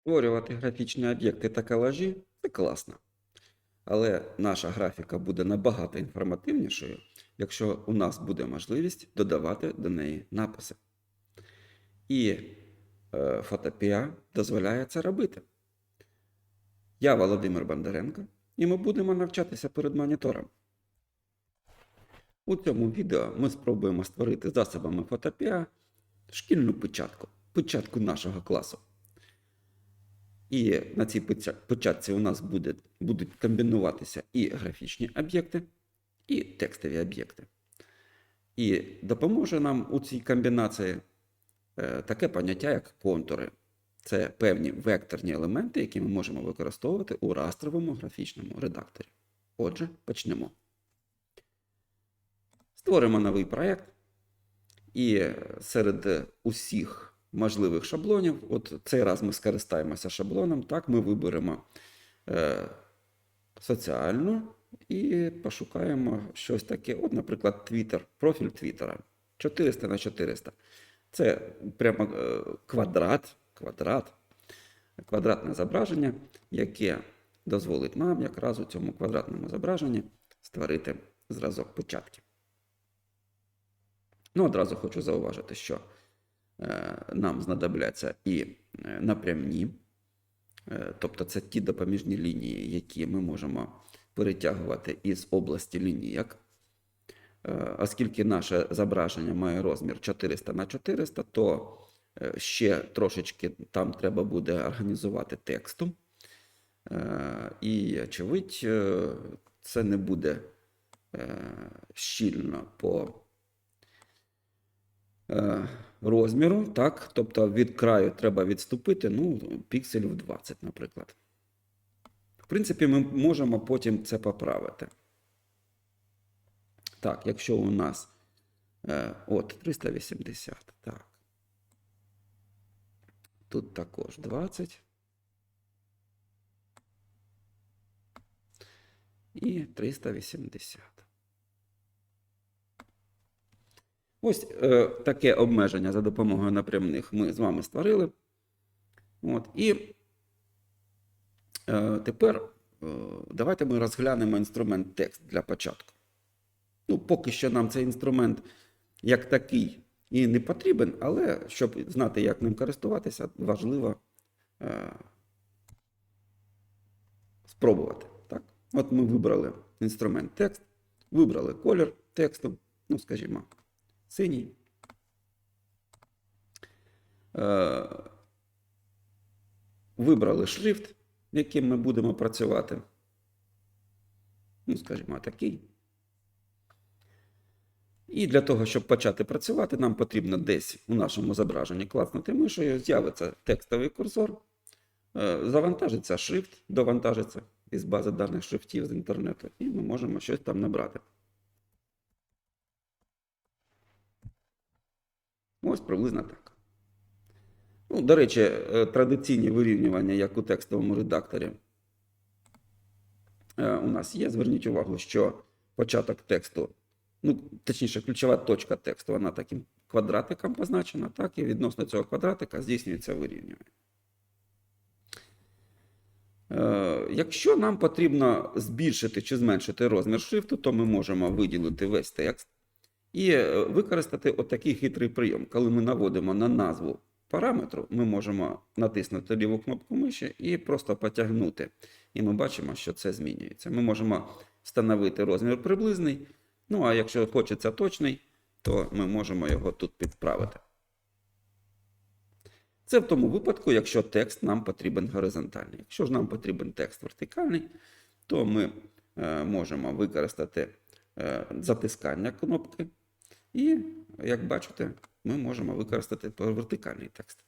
Створювати графічні об'єкти та колажі це класно. Але наша графіка буде набагато інформативнішою, якщо у нас буде можливість додавати до неї написи. І е, Photopea дозволяє це робити. Я Володимир Бондаренко, і ми будемо навчатися перед монітором. У цьому відео ми спробуємо створити засобами Photopea шкільну печатку, печатку нашого класу. І на цій печатці у нас буде, будуть комбінуватися і графічні об'єкти, і текстові об'єкти. І допоможе нам у цій комбінації е, таке поняття, як контури. Це певні векторні елементи, які ми можемо використовувати у растровому графічному редакторі. Отже, почнемо. Створимо новий проєкт. І серед усіх можливих шаблонів, от цей раз ми скористаємося шаблоном, так, ми виберемо е, соціальну і пошукаємо щось таке. От, наприклад, Twitter, профіль Твіттера 400 на 400. Це прямо е, квадрат, квадрат, квадратне зображення, яке дозволить нам якраз у цьому квадратному зображенні створити зразок початки. Ну, одразу хочу зауважити, що нам знадобляться і е, напрямні, е, тобто це ті допоміжні лінії, які ми можемо перетягувати із області лінійок. Е, оскільки наше зображення має розмір 400 на 400, то е, ще трошечки там треба буде організувати текстом. Е, І, очевидь, е, це не буде е, щільно по е, розміру, так? Тобто від краю треба відступити, ну, пікселів 20, наприклад. В принципі, ми можемо потім це поправити. Так, якщо у нас е, от 380, так. Тут також 20. І 380. Ось е, таке обмеження за допомогою напрямних ми з вами створили. От, і е, тепер е, давайте ми розглянемо інструмент текст для початку. Ну, поки що нам цей інструмент як такий і не потрібен, але щоб знати, як ним користуватися, важливо е, спробувати. Так? От ми вибрали інструмент текст, вибрали колір тексту, ну, скажімо, синій. Е, Вибрали шрифт, яким ми будемо працювати. Ну, скажімо, такий. І для того, щоб почати працювати, нам потрібно десь у нашому зображенні класнути мишею, з'явиться текстовий курсор, е, завантажиться шрифт, довантажиться із бази даних шрифтів з інтернету, і ми можемо щось там набрати. Ось приблизно так. Ну, до речі, е, традиційні вирівнювання, як у текстовому редакторі, е, у нас є. Зверніть увагу, що початок тексту, ну, точніше, ключова точка тексту, вона таким квадратиком позначена, так, і відносно цього квадратика здійснюється вирівнювання. Е, Якщо нам потрібно збільшити чи зменшити розмір шрифту, то ми можемо виділити весь текст і е, використати отакий хитрий прийом. Коли ми наводимо на назву параметру, ми можемо натиснути ліву кнопку миші і просто потягнути. І ми бачимо, що це змінюється. Ми можемо встановити розмір приблизний. Ну а якщо хочеться точний, то ми можемо його тут підправити. Це в тому випадку, якщо текст нам потрібен горизонтальний. Якщо ж нам потрібен текст вертикальний, то ми е, можемо використати е, затискання кнопки. І, як бачите, ми можемо використати вертикальний текст.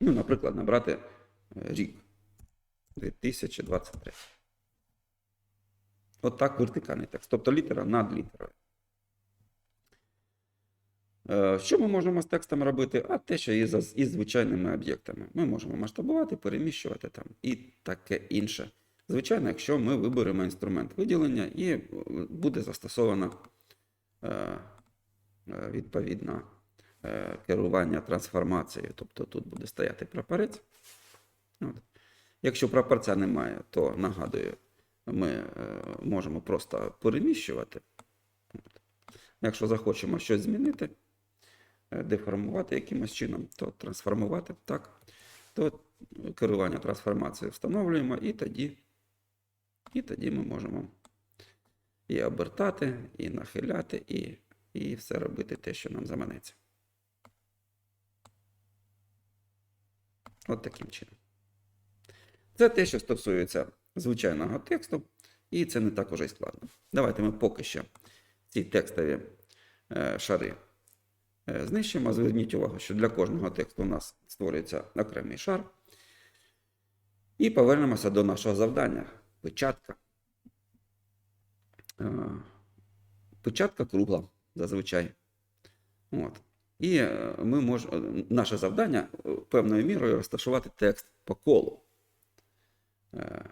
Ну, наприклад, набрати е, рік 2023. От так вертикальний текст. Тобто літера над літерою. Е, Що ми можемо з текстом робити? А те, що і з, із звичайними об'єктами. Ми можемо масштабувати, переміщувати там і таке інше. Звичайно, якщо ми виберемо інструмент виділення і е, буде застосовано е, відповідно керування трансформацією, тобто тут буде стояти прапорець. От. Якщо прапорця немає, то нагадую, ми можемо просто переміщувати. Якщо захочемо щось змінити, деформувати якимось чином, то трансформувати так, то керування трансформацією встановлюємо, і тоді, і тоді ми можемо і обертати, і нахиляти, і, і все робити те, що нам заманеться. От таким чином. Це те, що стосується звичайного тексту, і це не так уже й складно. Давайте ми поки що ці текстові е, шари е, знищимо. Зверніть увагу, що для кожного тексту у нас створюється окремий шар. І повернемося до нашого завдання. Печатка. Е, Печатка кругла зазвичай. От. І е, ми можемо, наше завдання е, певною мірою розташувати текст по колу. Е,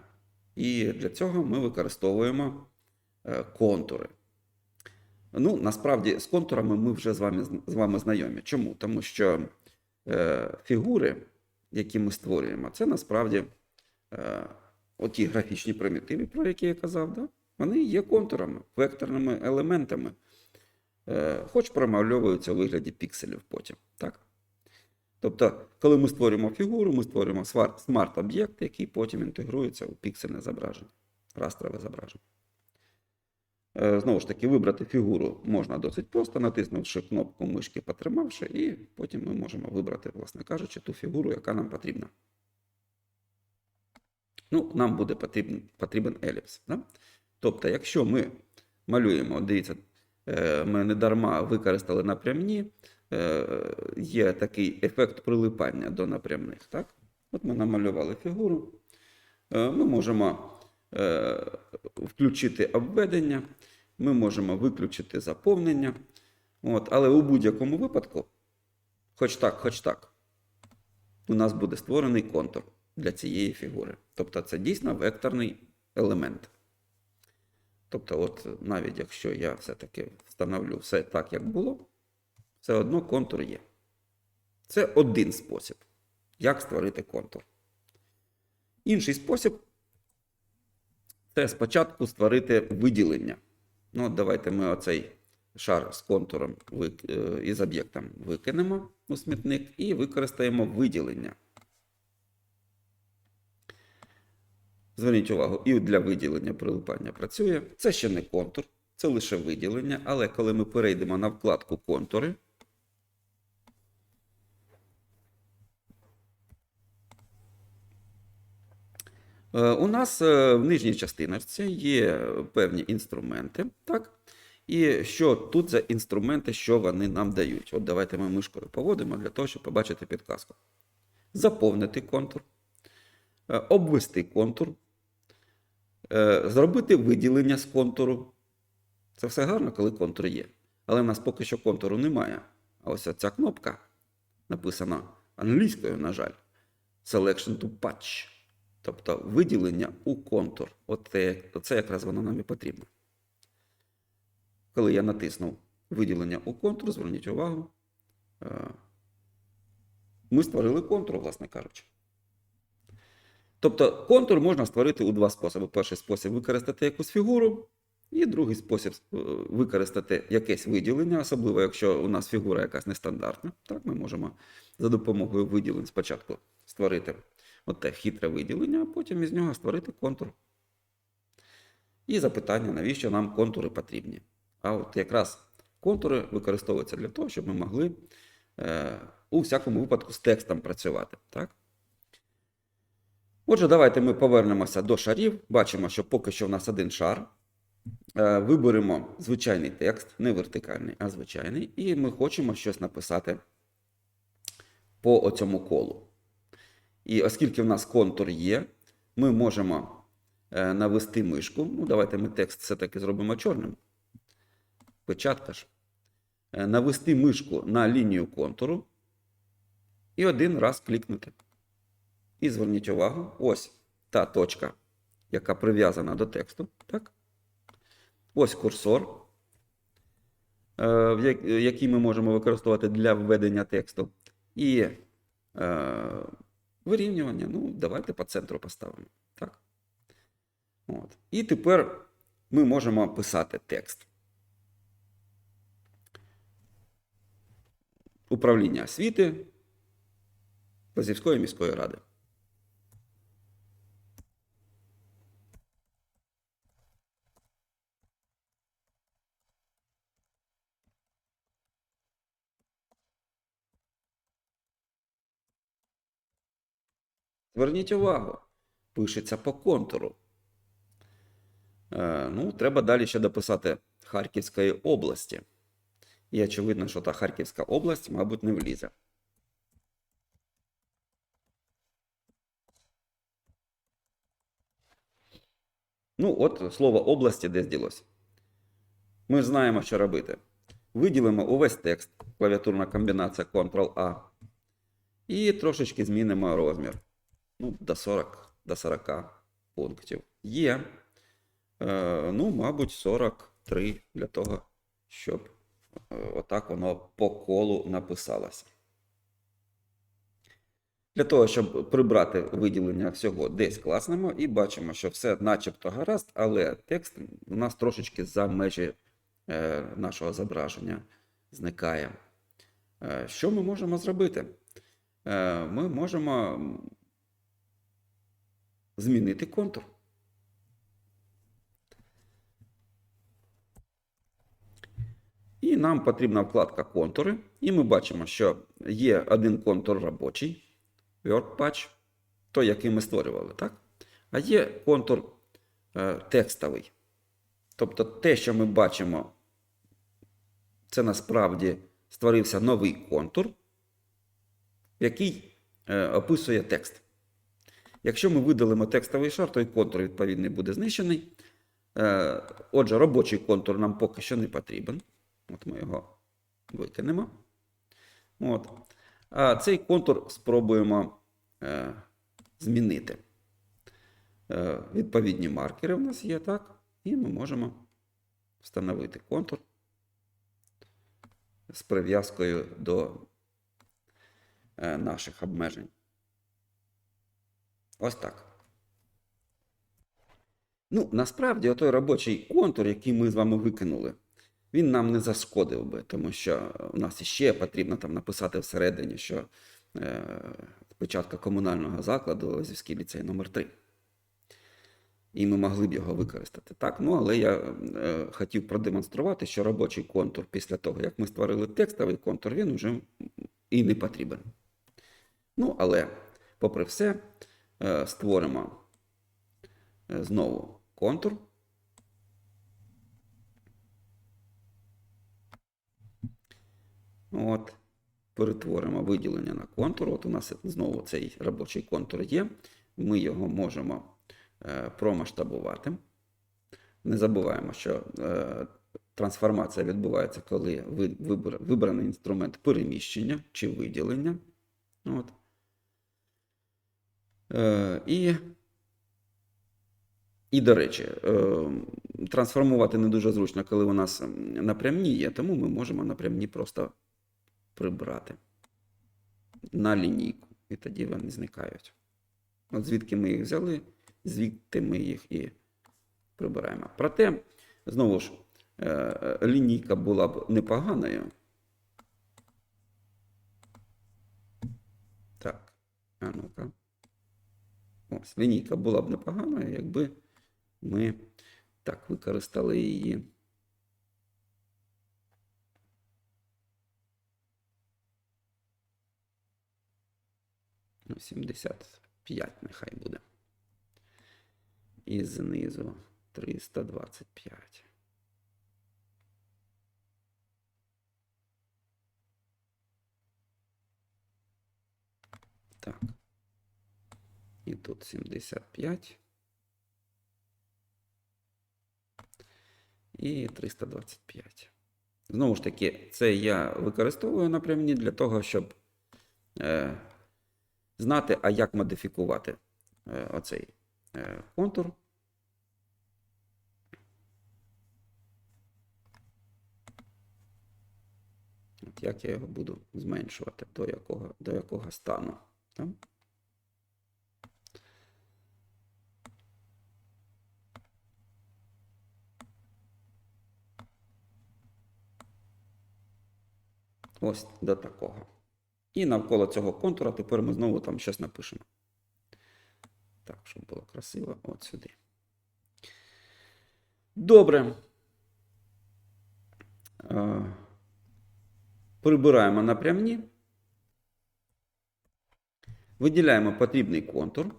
І для цього ми використовуємо е, контури. Ну, насправді, з контурами ми вже з вами, з вами знайомі. Чому? Тому що е, фігури, які ми створюємо, це насправді е, оті графічні примітиви, про які я казав, да? вони є контурами, векторними елементами, е, хоч промальовуються у вигляді пікселів потім. Так? Тобто, коли ми створюємо фігуру, ми створюємо смарт-об'єкт, який потім інтегрується у піксельне зображення, растрове зображення. Е, Знову ж таки, вибрати фігуру можна досить просто, натиснувши кнопку мишки, потримавши, і потім ми можемо вибрати, власне кажучи, ту фігуру, яка нам потрібна. Ну, нам буде потрібен, потрібен еліпс. Да? Тобто, якщо ми малюємо, дивіться, е, ми не дарма використали напрямні, е, є такий ефект прилипання до напрямних. Так? От ми намалювали фігуру. Ми можемо включити обведення, ми можемо виключити заповнення. От, але у будь-якому випадку, хоч так, хоч так, у нас буде створений контур для цієї фігури. Тобто це дійсно векторний елемент. Тобто, от навіть якщо я все-таки встановлю все так, як було, все одно контур є. Це один спосіб, як створити контур. Інший спосіб це спочатку створити виділення. Ну, давайте ми оцей шар з контуром е, із об'єктом викинемо у смітник і використаємо виділення. Зверніть увагу, і для виділення прилипання працює. Це ще не контур, це лише виділення, але коли ми перейдемо на вкладку контури, У нас е, в нижній частиночці є певні інструменти, так? І що тут за інструменти, що вони нам дають? От давайте ми мишкою поводимо для того, щоб побачити підказку. Заповнити контур, е, обвести контур, е, зробити виділення з контуру. Це все гарно, коли контур є. Але в нас поки що контуру немає. А ось ця кнопка написана англійською, на жаль, Selection to Patch. Тобто виділення у контур. От це, це якраз воно нам і потрібно. Коли я натиснув виділення у контур, зверніть увагу, е, ми створили контур, власне кажучи. Тобто контур можна створити у два способи. Перший спосіб використати якусь фігуру, і другий спосіб е, використати якесь виділення, особливо якщо у нас фігура якась нестандартна. Так, ми можемо за допомогою виділень спочатку створити оте хитре виділення, а потім із нього створити контур. І запитання, навіщо нам контури потрібні? А от якраз контури використовуються для того, щоб ми могли е, у всякому випадку з текстом працювати. Так? Отже, давайте ми повернемося до шарів. Бачимо, що поки що в нас один шар. Е, Виберемо звичайний текст, не вертикальний, а звичайний, і ми хочемо щось написати по оцьому колу. І оскільки в нас контур є, ми можемо е, навести мишку. Ну, давайте ми текст все-таки зробимо чорним. Печатка ж. Е, Навести мишку на лінію контуру і один раз клікнути. І зверніть увагу, ось та точка, яка прив'язана до тексту. Так? Ось курсор, е, який ми можемо використовувати для введення тексту. І вирівнювання. Ну, давайте по центру поставимо. Так? От. І тепер ми можемо писати текст. Управління освіти Лазівської міської ради. Зверніть увагу, пишеться по контуру. Е, ну, треба далі ще дописати Харківської області. І очевидно, що та Харківська область, мабуть, не влізе. Ну, от слово області десь ділося. Ми ж знаємо, що робити. Виділимо увесь текст, клавіатурна комбінація Ctrl-A. І трошечки змінимо розмір. Ну, до 40, до 40 пунктів. Є. Е, ну, мабуть, 43 для того, щоб е, отак воно по колу написалося. Для того, щоб прибрати виділення всього, десь класнемо і бачимо, що все начебто гаразд, але текст у нас трошечки за межі е, нашого зображення зникає. Е, що ми можемо зробити? Е, ми можемо змінити контур. І нам потрібна вкладка контури. І ми бачимо, що є один контур робочий, Word Patch, той, який ми створювали, так? А є контур е, текстовий. Тобто те, що ми бачимо, це насправді створився новий контур, який е, описує текст. Якщо ми видалимо текстовий шар, то і контур відповідний буде знищений. Е, Отже, робочий контур нам поки що не потрібен. От ми його викинемо. От. А цей контур спробуємо е, змінити. Е, відповідні маркери в нас є, так? І ми можемо встановити контур з прив'язкою до наших обмежень. Ось так. Ну, насправді, отой робочий контур, який ми з вами викинули, він нам не зашкодив би, тому що у нас іще потрібно там написати всередині, що е, початка комунального закладу Лозівський ліцей номер 3 І ми могли б його використати. Так, ну але я е, хотів продемонструвати, що робочий контур після того, як ми створили текстовий контур, він вже і не потрібен. Ну, але, попри все, створимо е, знову контур. От, перетворимо виділення на контур. От у нас знову цей робочий контур є. Ми його можемо е, промасштабувати. Не забуваємо, що е, трансформація відбувається, коли вибраний інструмент переміщення чи виділення. От. Е, і, і, до речі, е, трансформувати не дуже зручно, коли у нас напрямні є, тому ми можемо напрямні просто прибрати на лінійку. І тоді вони зникають. От звідки ми їх взяли, звідти ми їх і прибираємо. Проте, знову ж, е, лінійка була б непоганою. Так, а ну-ка. Ось, лінійка була б непоганою, якби ми так використали її. Ну, 75 нехай буде. І знизу 325. Так. І тут 75. І 325. Знову ж таки, це я використовую напрямні для того, щоб е, знати, а як модифікувати е, оцей е, контур. От Як я його буду зменшувати, до якого до якого стану. Там. Ось до такого. І навколо цього контура тепер ми знову там щось напишемо. Так, щоб було красиво, от сюди. Добре. Е, Прибираємо напрямні. Виділяємо потрібний контур.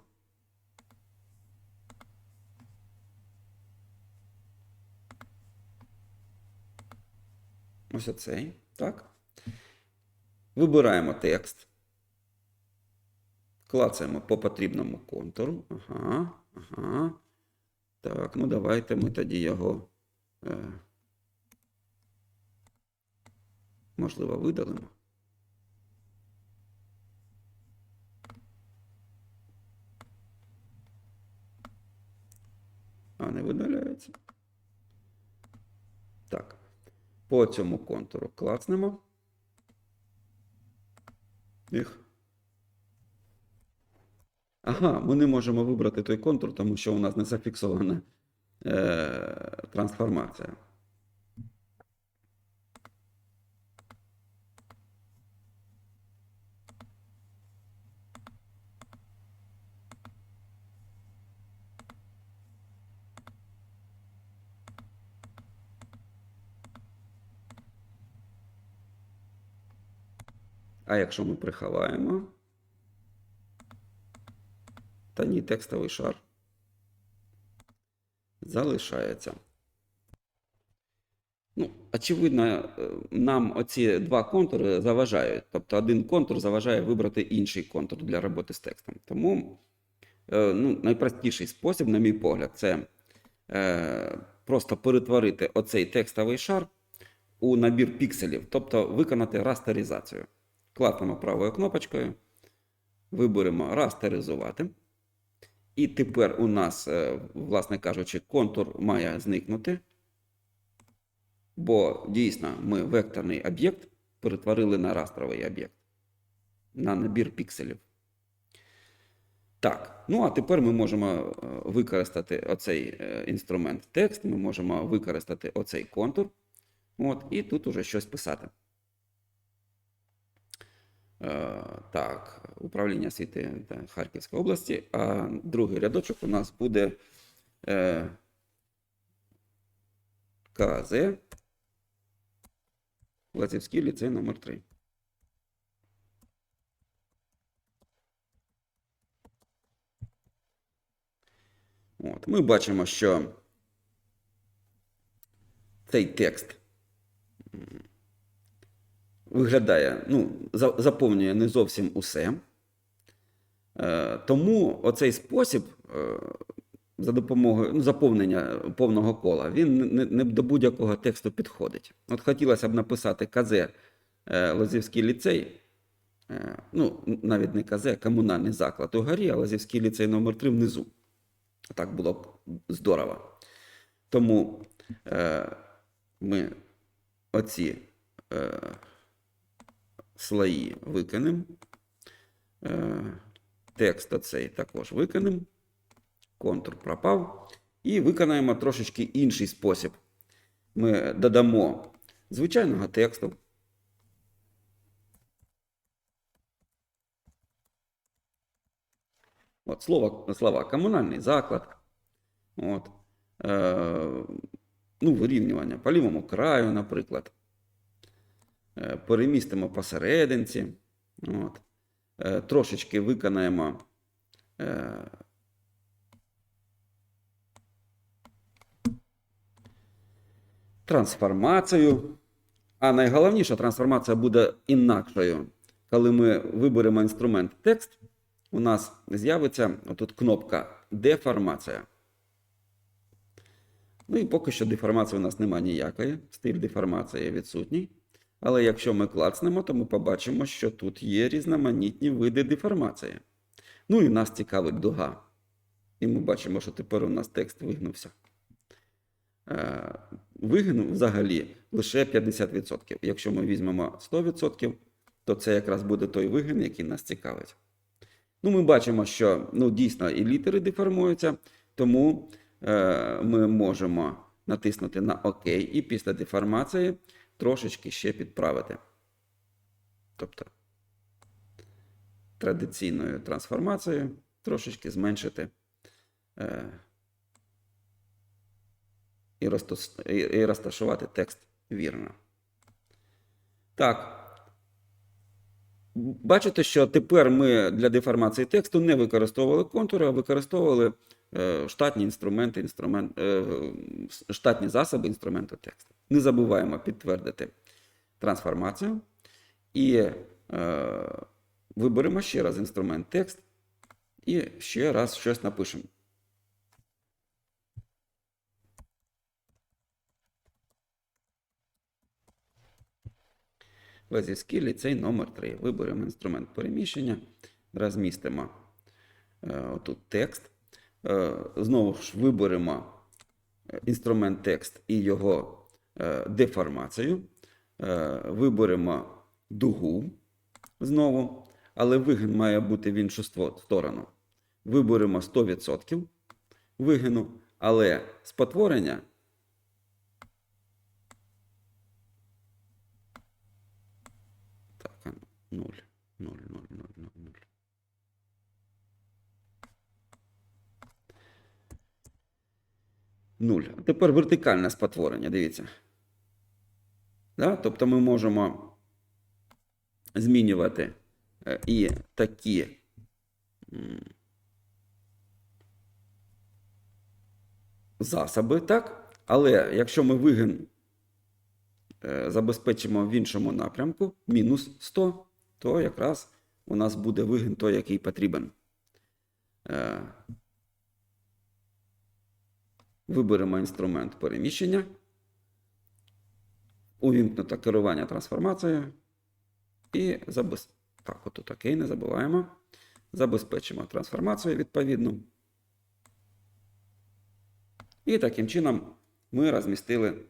Ось оцей. Так. Вибираємо текст. Клацаємо по потрібному контуру. Ага, ага. Так, ну давайте ми тоді його. Е, можливо, видалимо. А, не видаляється. Так. По цьому контуру клацнемо. Їх. Ага, ми не можемо вибрати той контур, тому що у нас не зафіксована е, трансформація. А якщо ми приховаємо, та ні, текстовий шар залишається. Ну, очевидно, е, нам оці два контури заважають. Тобто один контур заважає вибрати інший контур для роботи з текстом. Тому е, ну, найпростіший спосіб, на мій погляд, це е, просто перетворити оцей текстовий шар у набір пікселів, тобто виконати растеризацію. Класнемо правою кнопочкою, виберемо растеризувати. І тепер у нас, е, власне кажучи, контур має зникнути. Бо дійсно ми векторний об'єкт перетворили на растровий об'єкт, на набір пікселів. Так, ну а тепер ми можемо е, використати оцей е, інструмент текст, ми можемо використати оцей контур. От, і тут уже щось писати. Е, Так, управління освіти Харківської області. А другий рядочок у нас буде е, КЗ. Лазівський ліцей номер 3 От, Ми бачимо, що цей текст виглядає, ну, заповнює не зовсім усе. Е, Тому оцей спосіб е, за допомогою ну, заповнення повного кола, він не, не до будь-якого тексту підходить. От хотілося б написати КЗ е, Лозівський ліцей, ну, навіть не КЗ, комунальний заклад у горі, а Лозівський ліцей номер 3 внизу. Так було б здорово. Тому е, ми оці е, слої викинемо. Е, текст оцей також викинемо. Контур пропав. І виконаємо трошечки інший спосіб. Ми додамо звичайного тексту. От слово, слова комунальний заклад. От. Е, ну, вирівнювання по лівому краю, наприклад. Е, перемістимо посерединці. От. Е, трошечки виконаємо. Е, трансформацію. А найголовніша трансформація буде інакшою. Коли ми виберемо інструмент текст, у нас з'явиться тут кнопка деформація. Ну і поки що деформації у нас немає ніякої. Стиль деформації відсутній. Але якщо ми клацнемо, то ми побачимо, що тут є різноманітні види деформації. Ну і нас цікавить дуга. І ми бачимо, що тепер у нас текст вигнувся. Е, взагалі лише 50%. Якщо ми візьмемо 100%, то це якраз буде той вигін, який нас цікавить. Ну, ми бачимо, що ну, дійсно і літери деформуються, тому е, ми можемо натиснути на ОК і після деформації трошечки ще підправити. Тобто традиційною трансформацією трошечки зменшити е, і, розтос, і, і розташувати текст вірно. Так. Бачите, що тепер ми для деформації тексту не використовували контури, а використовували штатні інструменти, інструмент, е, штатні засоби інструменту тексту. Не забуваємо підтвердити трансформацію і е, виберемо ще раз інструмент текст і ще раз щось напишемо. Лазівський ліцей номер 3 Виберемо інструмент переміщення, розмістимо е, отут текст. Е, знову ж виберемо е, інструмент текст і його е, деформацію. Виберемо дугу знову, але вигин має бути в іншу сторону. Виберемо 100% вигину, але спотворення Так, а, 0, 0, 0, 0, 0, 0. А тепер вертикальне спотворення, дивіться. Да? Тобто ми можемо змінювати е, і такі засоби, так? Але якщо ми вигин е, забезпечимо в іншому напрямку, мінус 100, то якраз у нас буде вигін той, який потрібен. Виберемо інструмент переміщення, увімкнуто керування трансформацією і забез... так, отут окей, не забуваємо. Забезпечимо трансформацію відповідну. І таким чином ми розмістили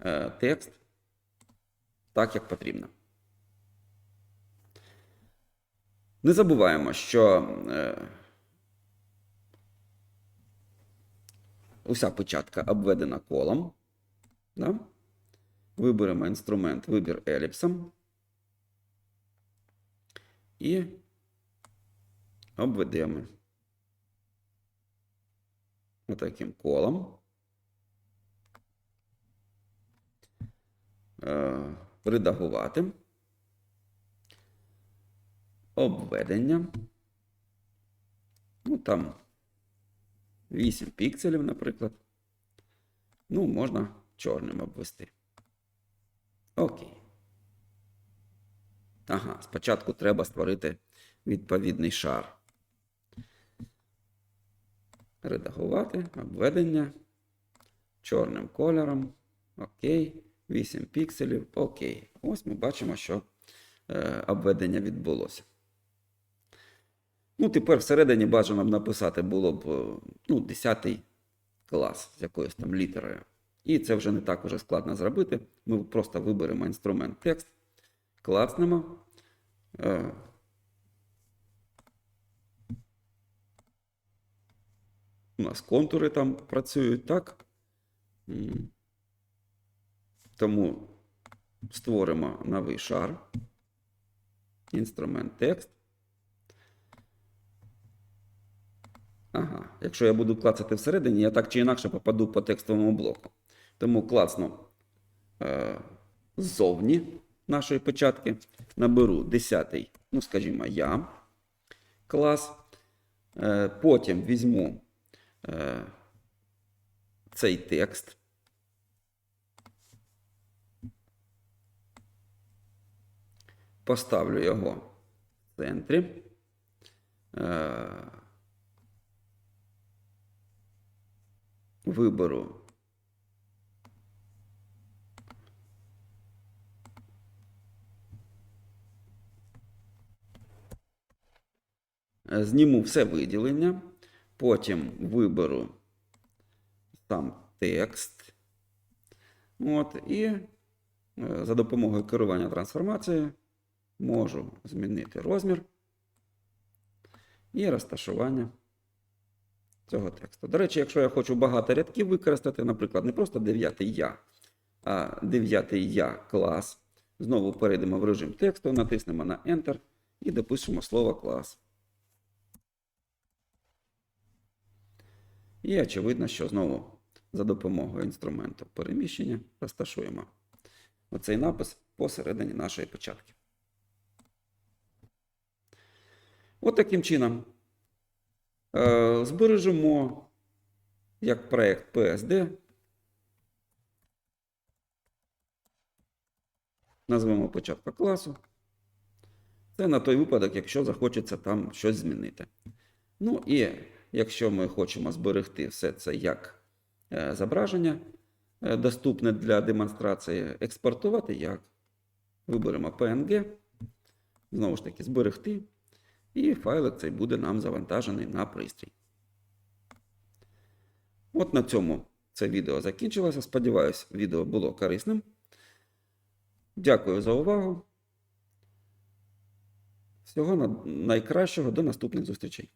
е, текст так, як потрібно. Не забуваємо, що е, уся печатка обведена колом. Да? Виберемо інструмент вибір еліпсом і обведемо отаким колом. Е, редагувати. Обведення. Ну, там 8 пікселів, наприклад. Ну, можна чорним обвести. Окей. Ага, спочатку треба створити відповідний шар. Редагувати, обведення. Чорним кольором. Окей. 8 пікселів. Окей. Ось ми бачимо, що е, обведення відбулося. Ну, тепер всередині бажано б написати було б е, ну, 10 клас з якоюсь там літерою. І це вже не так уже складно зробити. Ми просто виберемо інструмент текст, класнемо. Е, у нас контури там працюють, так? Тому створимо новий шар. Інструмент текст. Ага, якщо я буду клацати всередині, я так чи інакше попаду по текстовому блоку. Тому клацну е, ззовні нашої початки, наберу 10, ну, скажімо, я клас. Е, потім візьму е, цей текст. Поставлю його в центрі. Е, виберу Зніму все виділення, потім виберу сам текст. От, і е, за допомогою керування трансформацією можу змінити розмір і розташування цього тексту. До речі, якщо я хочу багато рядків використати, наприклад, не просто 9 я, а 9 я клас. Знову перейдемо в режим тексту, натиснемо на Enter і допишемо слово клас. І очевидно, що знову за допомогою інструменту переміщення розташуємо оцей напис посередині нашої початки. От таким чином збережемо як проект PSD. Назвемо початку класу. Це на той випадок, якщо захочеться там щось змінити. Ну і якщо ми хочемо зберегти все це як е, зображення, е, доступне для демонстрації, експортувати як. Виберемо PNG, знову ж таки, зберегти, і файлик цей буде нам завантажений на пристрій. От на цьому це відео закінчилося. Сподіваюсь, відео було корисним. Дякую за увагу. Всього найкращого до наступних зустрічей.